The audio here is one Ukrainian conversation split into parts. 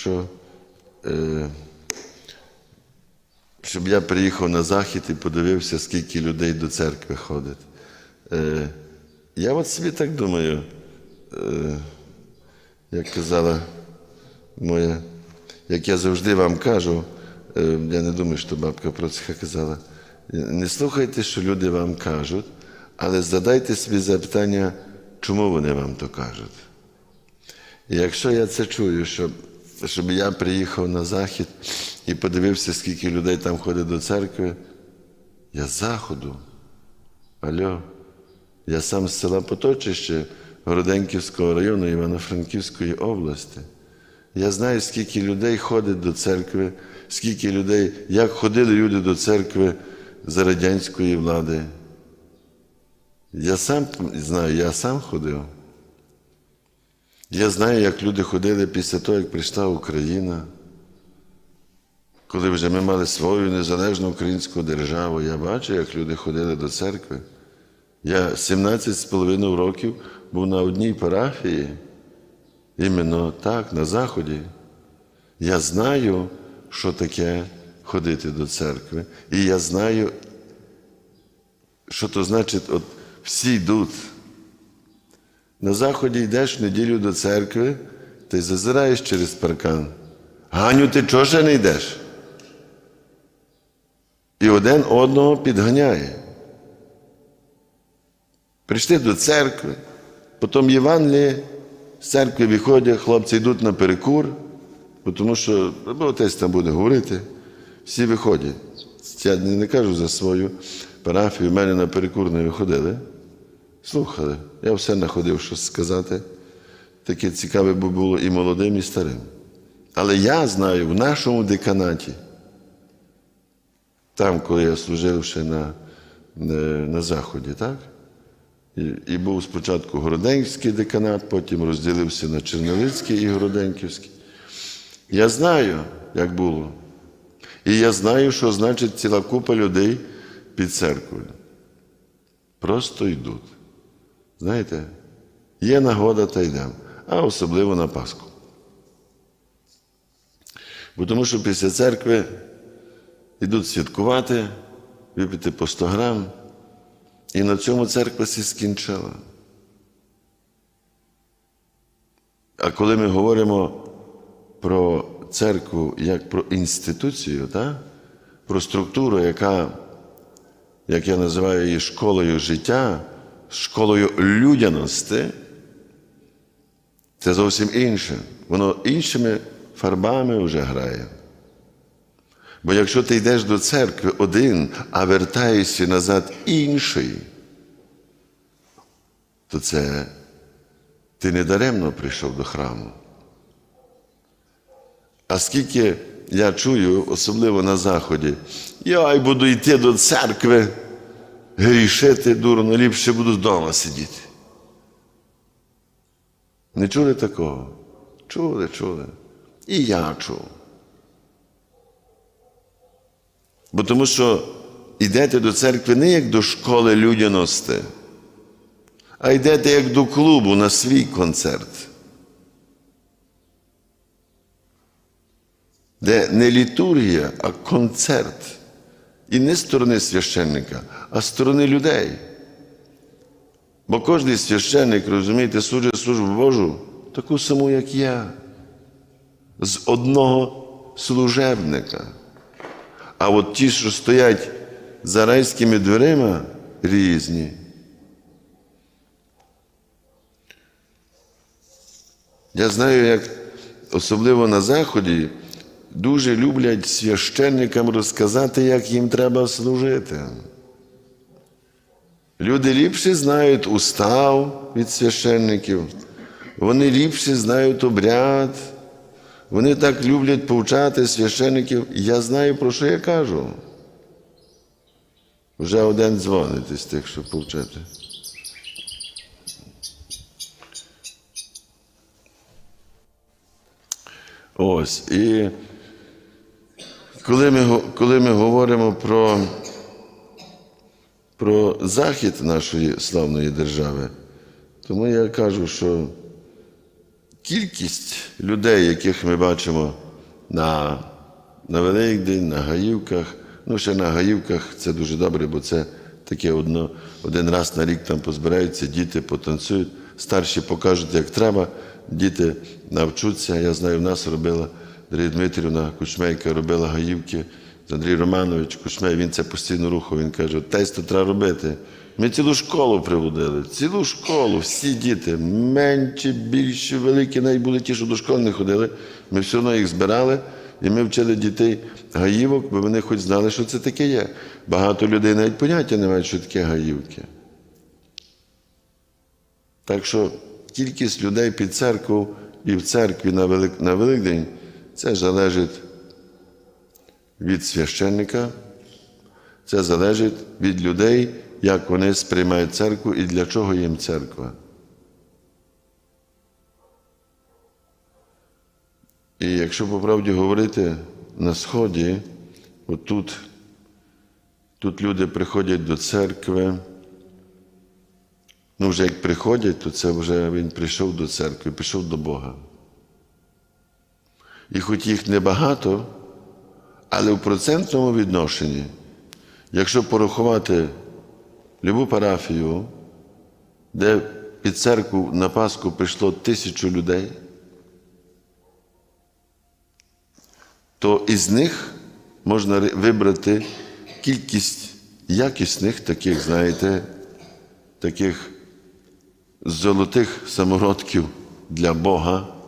що е, щоб я приїхав на захід і подивився, скільки людей до церкви ходить. Е, я от собі так думаю, е, як казала моя, як я завжди вам кажу, е, я не думаю, що бабка про це казала. Не слухайте, що люди вам кажуть, але задайте собі запитання, чому вони вам то кажуть. І якщо я це чую, щоб, щоб я приїхав на захід і подивився, скільки людей там ходить до церкви, я з заходу. Алло, я сам з села Поточище Городенківського району Івано-Франківської області. Я знаю, скільки людей ходить до церкви, скільки людей, як ходили люди до церкви за радянської влади. Я сам знаю, я сам ходив. Я знаю, як люди ходили після того, як прийшла Україна. Коли вже ми мали свою незалежну українську державу, я бачу, як люди ходили до церкви. Я 17 з половиною років був на одній парафії, іменно так, на Заході. Я знаю, що таке ходити до церкви. І я знаю, що то значить, от всі йдуть. На заході йдеш в неділю до церкви, ти зазираєш через паркан. Ганю, ти чого ще не йдеш? І один одного підганяє. Прийшли до церкви, потім Євангеліє, з церкви виходять, хлопці йдуть на перекур, тому що бо отець там буде говорити, всі виходять. Я не кажу за свою парафію, в мене на перекур не виходили. Слухали. Я все знаходив щось сказати. Таке цікаве би було і молодим, і старим. Але я знаю в нашому деканаті, там, коли я служив ще на, на, на Заході, так? І, і був спочатку Городенський деканат, потім розділився на Черновицький і Городенківський. Я знаю, як було. І я знаю, що значить ціла купа людей під церквою. Просто йдуть. Знаєте, є нагода та йдемо, а особливо на Пасху. Бо тому що після церкви йдуть святкувати, випити по 100 грам, і на цьому церква сі скінчила. А коли ми говоримо про церкву як про інституцію, так? про структуру, яка, як я називаю її школою життя, школою людяності, це зовсім інше. Воно іншими фарбами вже грає. Бо якщо ти йдеш до церкви один, а вертаєшся назад інший, то це ти не даремно прийшов до храму. А скільки я чую, особливо на Заході, я буду йти до церкви, грішити дурно, ліпше буду вдома сидіти. Не чули такого? Чули, чули. І я чув. Бо тому що йдете до церкви не як до школи людяності, а йдете як до клубу на свій концерт. Де не літургія, а концерт. І не сторони священника, а з сторони людей. Бо кожен священник, розумієте, служить службу Божу, таку саму, як я, з одного служебника. А от ті, що стоять за райськими дверима, різні. Я знаю, як особливо на Заході дуже люблять священникам розказати, як їм треба служити. Люди ліпше знають устав від священників, вони ліпше знають обряд, вони так люблять повчати священників. Я знаю, про що я кажу. Вже один дзвонить із тих, що повчати. Ось. І коли ми, коли ми говоримо про, про захід нашої славної держави, тому я кажу, що кількість людей, яких ми бачимо на, на Великдень, на Гаївках, ну ще на Гаївках це дуже добре, бо це таке одно, один раз на рік там позбираються, діти потанцюють, старші покажуть, як треба, діти навчуться. Я знаю, в нас робила Дар'я Дмитрівна Кучмейка, робила Гаївки. Андрій Романович Кучмей, він це постійно рухав. Він каже: тесто треба робити. Ми цілу школу приводили, цілу школу, всі діти, менші, більші, великі, навіть були ті, що до школи не ходили. Ми все одно їх збирали, і ми вчили дітей гаївок, бо вони хоч знали, що це таке є. Багато людей навіть поняття не мають, що таке гаївки. Так що кількість людей під церкву і в церкві на Великдень це залежить від священника, це залежить від людей, як вони сприймають церкву і для чого їм церква. І якщо по правді говорити на Сході, отут тут люди приходять до церкви. Ну, вже як приходять, то це вже він прийшов до церкви, пішов до Бога. І хоч їх небагато, але в процентному відношенні, якщо порахувати любу парафію, де під церкву на Пасху прийшло тисячу людей, то із них можна вибрати кількість якісних, таких, знаєте, таких золотих самородків для Бога.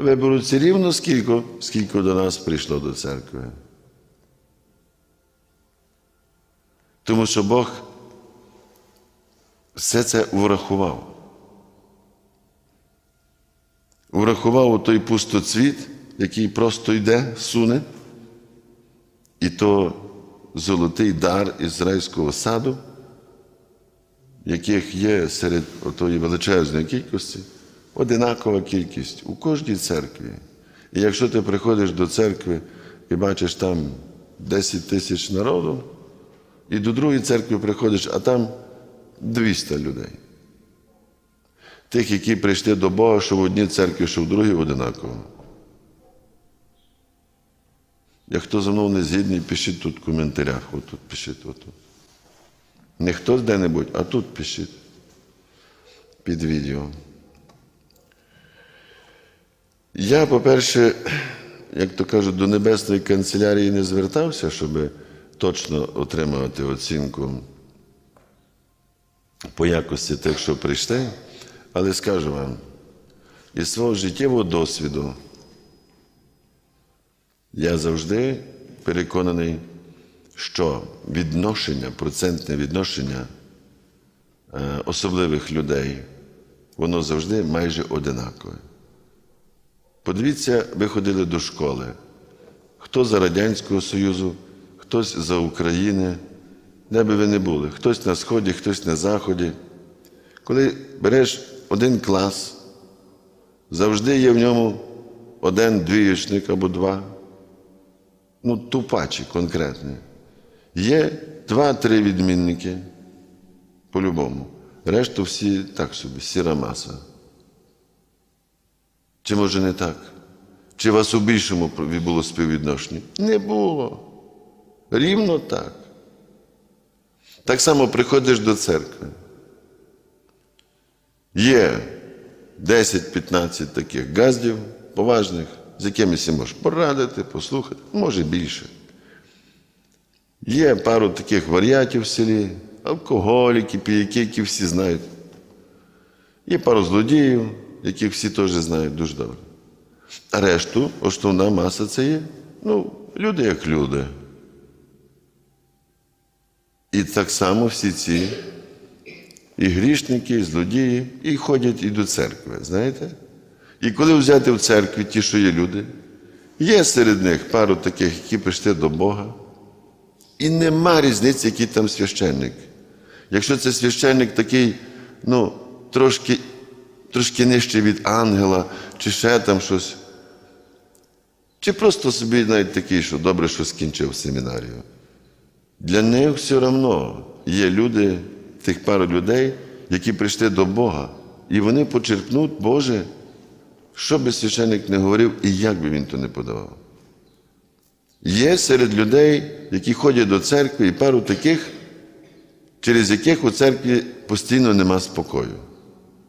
Виберуться рівно скільки, скільки до нас прийшло до церкви. Тому що Бог все це врахував. Врахував той пустоцвіт, який просто йде, суне, і то золотий дар ізраїльського саду, яких є серед отої величезної кількості, одинакова кількість у кожній церкві. І якщо ти приходиш до церкви і бачиш там 10 тисяч народу, і до другої церкви приходиш, а там 200 людей. Тих, які прийшли до Бога, що в одній церкві, що в другій одинаково. Як хто за мною не згідний, пишіть тут в коментарях. Отут пишіть, отут. Не хтось де-небудь, а тут пишіть під відео. Я, по-перше, як то кажуть, до Небесної канцелярії не звертався, щоб точно отримувати оцінку по якості тих, що прийшли, але скажу вам, із свого життєвого досвіду я завжди переконаний, що відношення, процентне відношення е, особливих людей, воно завжди майже одинакове. Подивіться, ви ходили до школи. Хто за Радянського Союзу, хтось за України, де би ви не були, хтось на Сході, хтось на Заході. Коли береш один клас, завжди є в ньому один двіючник або два, ну, тупачі конкретні. Є два-три відмінники по-любому. Решту всі так собі, сіра маса. Чи може не так? Чи вас у більшому було співвідношення? Не було. Рівно так. Так само приходиш до церкви. Є 10-15 таких газдів поважних, з якими си можеш порадити, послухати, може більше. Є пару таких варіатів в селі, алкоголіки, піяки, які всі знають. Є пару злодіїв, яких всі теж знають дуже добре. А решту, основна маса це є, ну, люди як люди. І так само всі ці і грішники, і злодії, і ходять і до церкви, знаєте? І коли взяти в церкві ті, що є люди, є серед них пару таких, які прийшли до Бога, і нема різниці, який там священник. Якщо це священник такий, ну, трошки, трошки нижче від ангела, чи ще там щось, чи просто собі навіть такий, що добре, що скінчив семінарію. Для них все одно є люди, тих пару людей, які прийшли до Бога, і вони почерпнуть Боже що би священник не говорив і як би він то не подавав. Є серед людей, які ходять до церкви, і пару таких, через яких у церкві постійно нема спокою.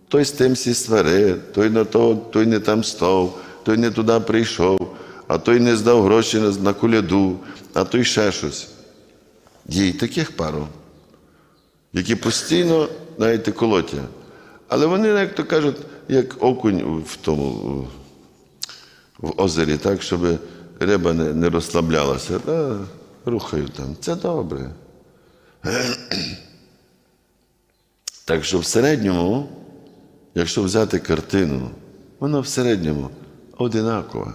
Той з тим сі сварив, той на то, той не там став, той не туди прийшов, а той не здав гроші на, коляду, а той ще щось. Є і таких пару, які постійно, знаєте, колотя. Але вони, як то кажуть, як окунь в тому в озері, так, щоб риба не, не розслаблялася. Та, рухаю там. Це добре. Так що в середньому, якщо взяти картину, вона в середньому одинакова.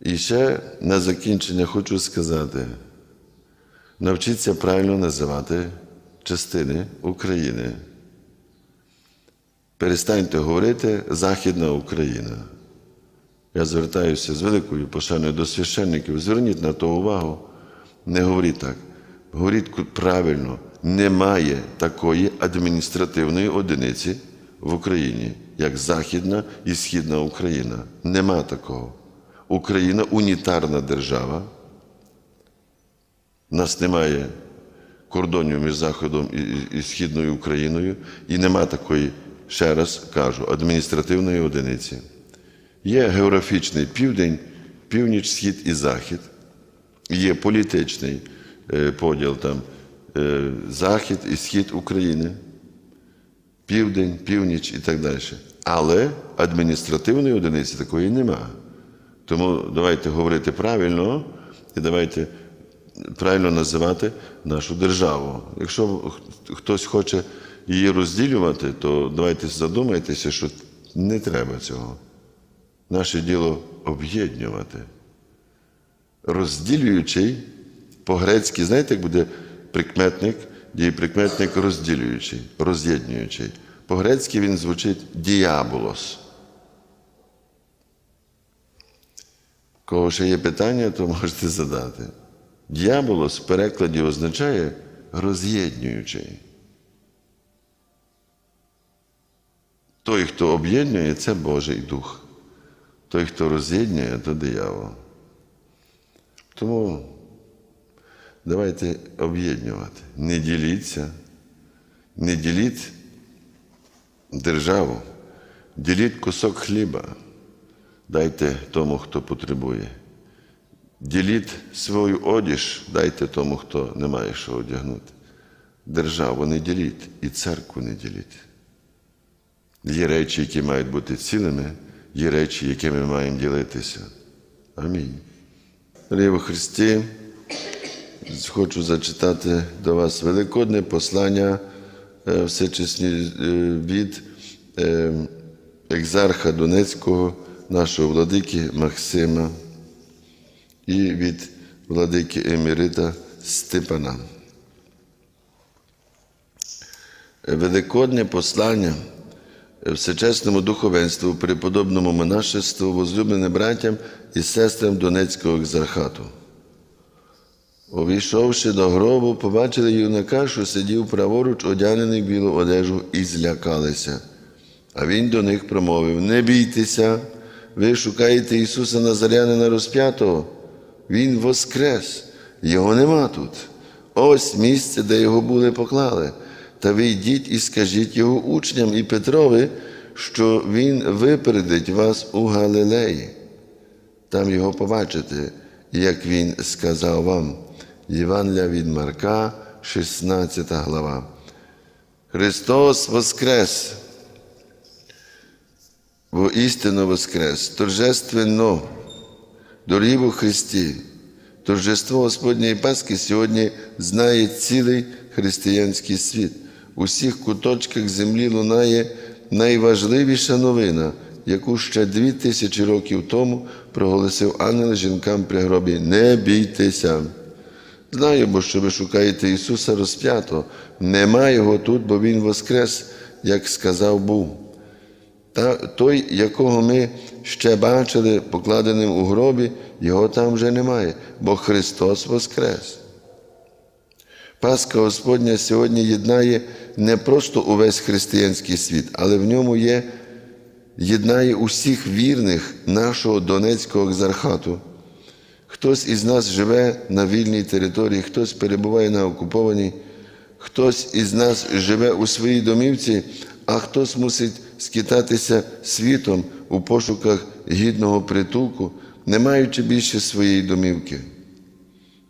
І ще на закінчення хочу сказати: навчіться правильно називати частини України. Перестаньте говорити Західна Україна. Я звертаюся з великою пошаною до священників. Зверніть на то увагу. Не говоріть так. Говоріть правильно, немає такої адміністративної одиниці в Україні, як Західна і Східна Україна. Нема такого. Україна унітарна держава. У нас немає кордонів між Заходом і, Східною Україною, і нема такої, ще раз кажу, адміністративної одиниці. Є географічний південь, північ, схід і захід. Є політичний поділ там е, захід і схід України, південь, північ і так далі. Але адміністративної одиниці такої нема. Тому давайте говорити правильно і давайте правильно називати нашу державу. Якщо хтось хоче її розділювати, то давайте задумайтеся, що не треба цього. Наше діло об'єднувати. Розділюючий по-грецьки, знаєте, як буде прикметник, дієприкметник розділюючий, роз'єднуючий. По-грецьки він звучить діаболос. Кого ще є питання, то можете задати. Діаболос в перекладі означає роз'єднуючий. Той, хто об'єднує, це Божий Дух. Той, хто роз'єднує, то диявол. Тому давайте об'єднувати. Не діліться, не діліть державу, діліть кусок хліба, дайте тому, хто потребує. Діліть свою одіж, дайте тому, хто не має що одягнути. Державу не діліть і церкву не діліть. Є речі, які мають бути цілими, є речі, якими ми маємо ділитися. Амінь. Дорогі Христі, хочу зачитати до вас великодне послання е, всечесні е, від е, екзарха Донецького, нашого владики Максима і від владики Емірита Степана. Великодне послання всечесному духовенству, преподобному монашеству, возлюбленим братям і сестрам Донецького екзархату. Увійшовши до гробу, побачили юнака, що сидів праворуч, одягнений в білу одежу, і злякалися. А він до них промовив: Не бійтеся, ви шукаєте Ісуса Назарянина розп'ятого. Він воскрес, його нема тут. Ось місце, де його були поклали. Та ви йдіть і скажіть його учням і Петрові, що він випередить вас у Галилеї. Там його побачите, як він сказав вам. Євангелія від Марка, 16 глава. Христос Воскрес! Воістину Воскрес! Торжественно! Дорогі у Христі! Торжество Господньої Пасхи сьогодні знає цілий християнський світ. У всіх куточках землі лунає найважливіша новина, яку ще дві тисячі років тому проголосив ангел жінкам при гробі. Не бійтеся. Знаю, бо що ви шукаєте Ісуса розп'ято. Нема Його тут, бо Він воскрес, як сказав був. Та той, якого ми ще бачили, покладеним у гробі, його там вже немає, бо Христос воскрес. Пасха Господня сьогодні єднає не просто увесь християнський світ, але в ньому є, єднає усіх вірних нашого Донецького екзархату. Хтось із нас живе на вільній території, хтось перебуває на окупованій, хтось із нас живе у своїй домівці, а хтось мусить скитатися світом у пошуках гідного притулку, не маючи більше своєї домівки.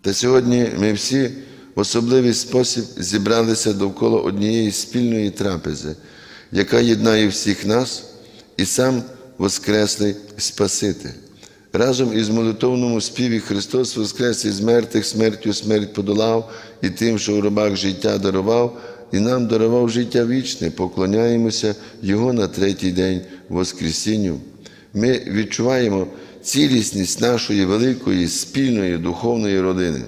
Та сьогодні ми всі в особливий спосіб зібралися довкола однієї спільної трапези, яка єднає всіх нас і сам Воскреслий Спаситель. Разом із молитовному співі Христос Воскрес із мертвих смертю смерть подолав, і тим, що у робах життя дарував, і нам дарував життя вічне, поклоняємося Його на третій день Воскресінню. Ми відчуваємо цілісність нашої великої спільної духовної родини.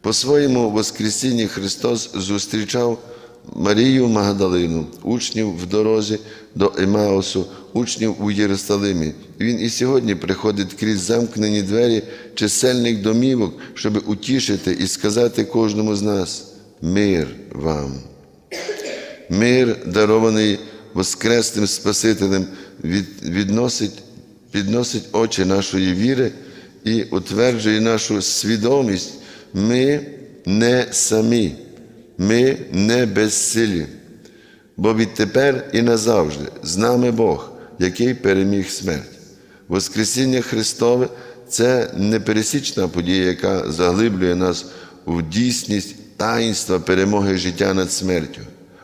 По своєму Воскресінні Христос зустрічав Марію Магдалину, учнів в дорозі до Емаусу, учнів у Єрусалимі. Він і сьогодні приходить крізь замкнені двері чисельних домівок, щоб утішити і сказати кожному з нас мир вам. Мир, дарований Воскресним Спасителем, відносить, підносить очі нашої віри і утверджує нашу свідомість. Ми не самі, ми не безсилі, бо відтепер і назавжди з нами Бог, який переміг смерть. Воскресіння Христове це непересічна подія, яка заглиблює нас в дійсність таїнства перемоги життя над смертю.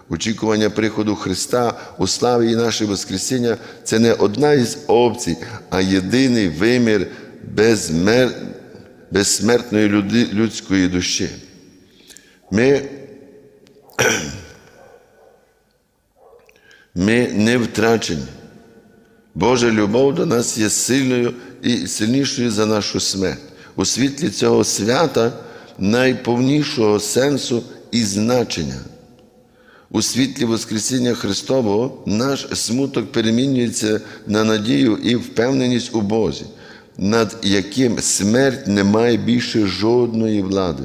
Очікування приходу Христа у славі і наше Воскресіння це не одна із опцій, а єдиний вимір безмер... безсмертної люди... людської душі. Ми... Ми не втрачені. Божа любов до нас є сильною і сильнішою за нашу смерть. У світлі цього свята найповнішого сенсу і значення. У світлі Воскресіння Христового наш смуток перемінюється на надію і впевненість у Бозі, над яким смерть не має більше жодної влади.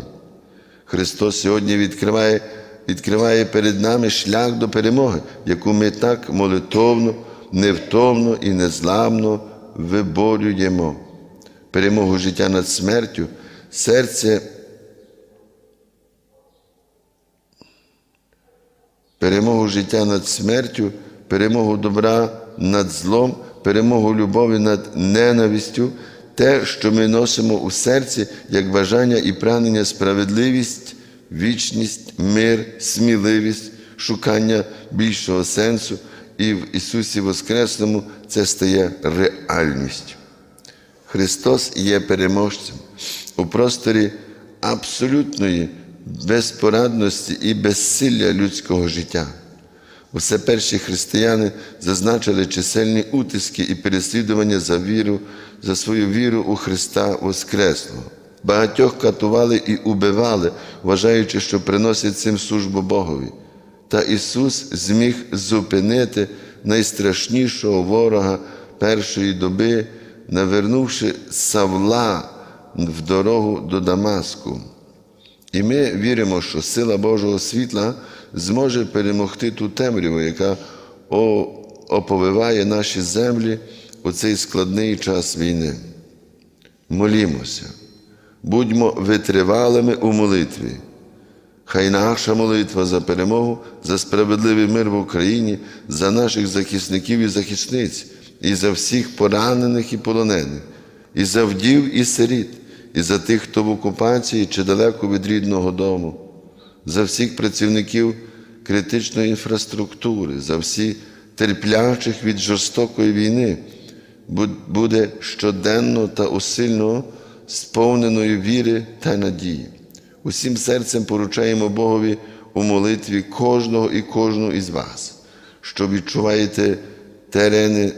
Христос сьогодні відкриває, відкриває перед нами шлях до перемоги, яку ми так молитовно, невтомно і незламно виборюємо. Перемогу життя над смертю, серце перемогу життя над смертю, перемогу добра над злом, перемогу любові над ненавистю, те, що ми носимо у серці, як бажання і прагнення справедливість, вічність, мир, сміливість, шукання більшого сенсу, і в Ісусі Воскресному це стає реальністю. Христос є переможцем у просторі абсолютної безпорадності і безсилля людського життя. Усе перші християни зазначили чисельні утиски і переслідування за віру, за свою віру у Христа Воскреслого. Багатьох катували і убивали, вважаючи, що приносять цим службу Богові. Та Ісус зміг зупинити найстрашнішого ворога першої доби, навернувши Савла в дорогу до Дамаску. І ми віримо, що сила Божого світла зможе перемогти ту темряву, яка оповиває наші землі у цей складний час війни. Молімося, будьмо витривалими у молитві. Хай наша молитва за перемогу, за справедливий мир в Україні, за наших захисників і захисниць, і за всіх поранених і полонених, і за вдів і сиріт, і за тих, хто в окупації чи далеко від рідного дому, за всіх працівників критичної інфраструктури, за всі терплячих від жорстокої війни, буде щоденно та усильно сповненою віри та надії. Усім серцем поручаємо Богові у молитві кожного і кожну із вас, що відчуваєте терени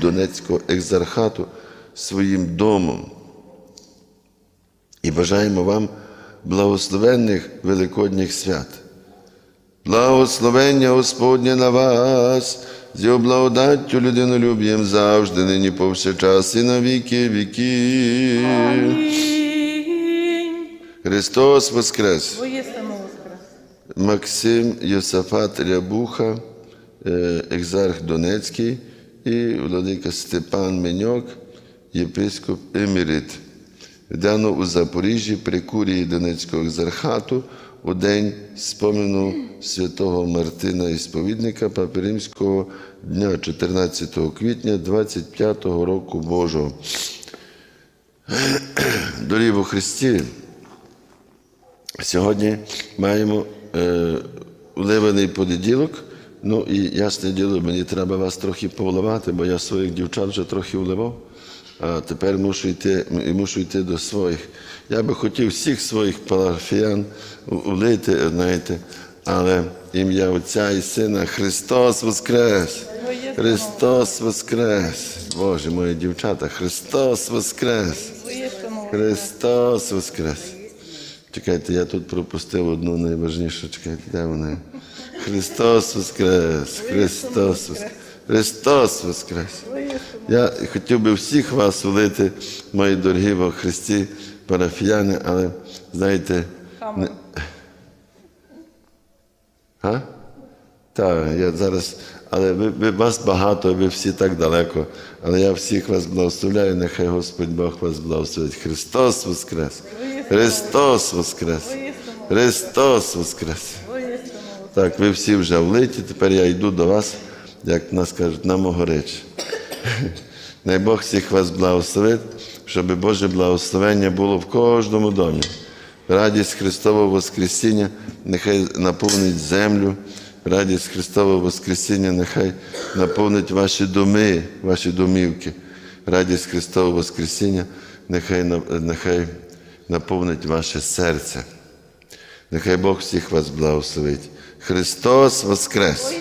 Донецького екзархату своїм домом. І бажаємо вам благословенних великодніх свят. Благословення Господнє на вас, з його благодаттю людинолюб'єм завжди, нині повсякчас і на віки віків. Христос Воскрес! Максим Йосафат Рябуха, е, екзарх Донецький і владика Степан Меньок, єпископ Емірит. Вдано у Запоріжжі при курії Донецького екзархату у день спомину святого Мартина Ісповідника Папи Римського дня 14 квітня 25 року Божого. Дорів у Христі. Сьогодні маємо е, уливаний понеділок. Ну і ясне діло, мені треба вас трохи повливати, бо я своїх дівчат вже трохи вливав, а тепер мушу йти, мушу йти до своїх. Я би хотів всіх своїх парафіян улити, знаєте, але ім'я Отця і Сина Христос Воскрес! Христос Воскрес! Боже, мої дівчата, Христос Воскрес! Христос Воскрес! Чекайте, я тут пропустив одну найважнішу. Чекайте, де вони? Христос Воскрес! Христос Воскрес! Христос Воскрес! Я хотів би всіх вас улити, мої дорогі во Христі, парафіяни, але знаєте, камеру. а? Так, я зараз, але ви, ви вас багато, ви всі так далеко. Але я всіх вас благословляю, нехай Господь Бог вас благословить. Христос Воскрес! Христос Воскрес! Христос Воскрес! Так, ви всі вже влиті, тепер я йду до вас, як нас кажуть, на Могорич. Най Бог всіх вас благословить, щоб Боже благословення було в кожному домі. Радість Христового Воскресіння нехай наповнить землю. Радість Христового Воскресіння нехай наповнить ваші доми, ваші домівки. Радість Христового Воскресіння нехай, нехай наповнить ваше серце. Нехай Бог всіх вас благословить. Христос Воскрес!